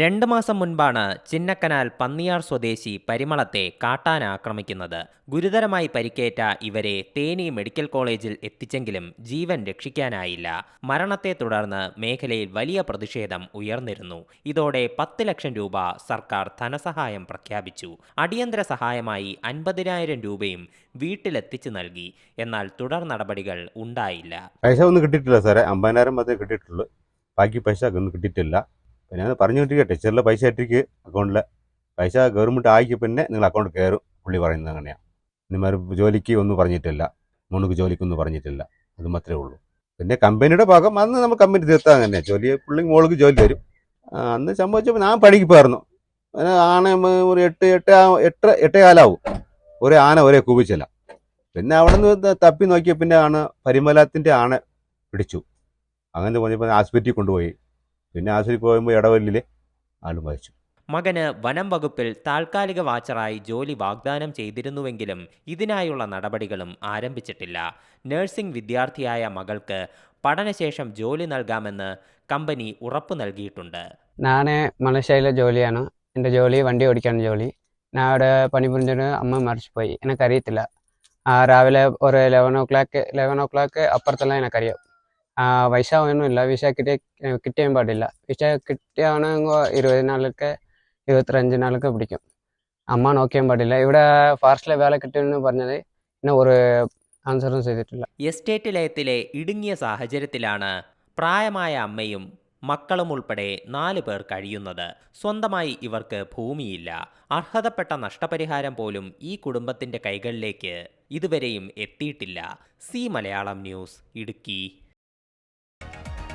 രണ്ട് മാസം മുൻപാണ് ചിന്നക്കനാൽ പന്നിയാർ സ്വദേശി പരിമളത്തെ കാട്ടാന ആക്രമിക്കുന്നത്. ഗുരുതരമായി പരിക്കേറ്റ ഇവരെ തേനി മെഡിക്കൽ കോളേജിൽ എത്തിച്ചെങ്കിലും ജീവൻ രക്ഷിക്കാനായില്ല. മരണത്തെ തുടർന്ന് മേഖലയിൽ വലിയ പ്രതിഷേധം ഉയർന്നിരുന്നു. ഇതോടെ പത്ത് ലക്ഷം രൂപ സർക്കാർ ധനസഹായം പ്രഖ്യാപിച്ചു. അടിയന്തര സഹായമായി അൻപതിനായിരം രൂപയും വീട്ടിലെത്തിച്ചു നൽകി. എന്നാൽ തുടർ നടപടികൾ ഉണ്ടായില്ല. പൈസ ഒന്നും കിട്ടിയിട്ടില്ല സാറേ. അമ്പതിനായിരം മാത്രമേ കിട്ടിയിട്ടുള്ളൂ. ബാക്കി പൈസ ഒന്നും കിട്ടിയിട്ടില്ല. പിന്നെ അത് പറഞ്ഞു കിട്ടിയ ടീച്ചറിലെ പൈസ ഇട്ടിരിക്കുക അക്കൗണ്ടിൽ പൈസ ഗവൺമെന്റ് ആക്കി പിന്നെ നിങ്ങൾ അക്കൗണ്ട് കയറും. പുള്ളി പറയുന്നത് അങ്ങനെയാണ് നിമാർ ജോലിക്ക് ഒന്നും പറഞ്ഞിട്ടില്ല. മുണുക്ക് ജോലിക്കൊന്നും പറഞ്ഞിട്ടില്ല. അത് മാത്രമേ ഉള്ളൂ. പിന്നെ കമ്പനിയുടെ ഭാഗം അന്ന് നമ്മൾ കമ്പനി തീർത്താൽ അങ്ങനെ ജോലി പുള്ളി മോൾക്ക് ജോലി തരും. അന്ന് സംഭവിച്ചപ്പോൾ ഞാൻ പണിക്ക് പോയിരുന്നു ആന ഒരു എട്ട് എട്ട് എട്ട് എട്ടേ കാലാവും. ഒരേ ആന ഒരേ കൂപിച്ചില്ല പിന്നെ അവിടെ നിന്ന് തപ്പി നോക്കിയ പിന്നെ ആണ് പരിമലത്തിന്റെ ആന പിടിച്ചു. അങ്ങനെ പോയപ്പോൾ ആശുപത്രിയിൽ കൊണ്ടുപോയി. പിന്നെ ആശുപത്രി പോകുമ്പോൾ ഇടവല്ലിൽ ആളും മരിച്ചു. മകന് വനം വകുപ്പിൽ താൽക്കാലിക വാച്ചറായി ജോലി വാഗ്ദാനം ചെയ്തിരുന്നുവെങ്കിലും ഇതിനായുള്ള നടപടികളും ആരംഭിച്ചിട്ടില്ല. നഴ്സിംഗ് വിദ്യാർത്ഥിയായ മകൾക്ക് പഠനശേഷം ജോലി നൽകാമെന്ന് കമ്പനി ഉറപ്പു നൽകിയിട്ടുണ്ട്. ഞാൻ മലേഷ്യയിലെ ജോലിയാണ്. എന്റെ ജോലി വണ്ടി ഓടിക്കാൻ ജോലി. ഞാൻ അവിടെ പണി പണിപുരിഞ്ഞിട്ട് അമ്മ മരിച്ചുപോയി. എനിക്കറിയത്തില്ല. ആ, രാവിലെ ഒരു eleven o'clock eleven o'clock അപ്പുറത്തെല്ലാം എനിക്കറിയാം. ആ, വിസ കിട്ടിയ കിട്ടിയാൻ പാടില്ല. വിസ കിട്ടിയാണെങ്കിൽ ഇരുപതിനാളൊക്കെ ഇരുപത്തിരഞ്ചിനാളൊക്കെ ഇരുപത്തിരഞ്ച് പിടിക്കും. അമ്മ നോക്കിയാൻ പാടില്ല. ഇവിടെ ഫാറസ്റ്റിലെ വേല കിട്ടിയെന്ന് പറഞ്ഞത് പിന്നെ ഒരു ആൻസറും ചെയ്തിട്ടില്ല. എസ്റ്റേറ്റ് ലയത്തിലെ ഇടുങ്ങിയ സാഹചര്യത്തിലാണ് പ്രായമായ അമ്മയും മക്കളും ഉൾപ്പെടെ നാല് പേർ കഴിയുന്നത്. സ്വന്തമായി ഇവർക്ക് ഭൂമിയില്ല. അർഹതപ്പെട്ട നഷ്ടപരിഹാരം പോലും ഈ കുടുംബത്തിന്റെ കൈകളിലേക്ക് ഇതുവരെയും എത്തിയിട്ടില്ല. C Malayalam news Idukki.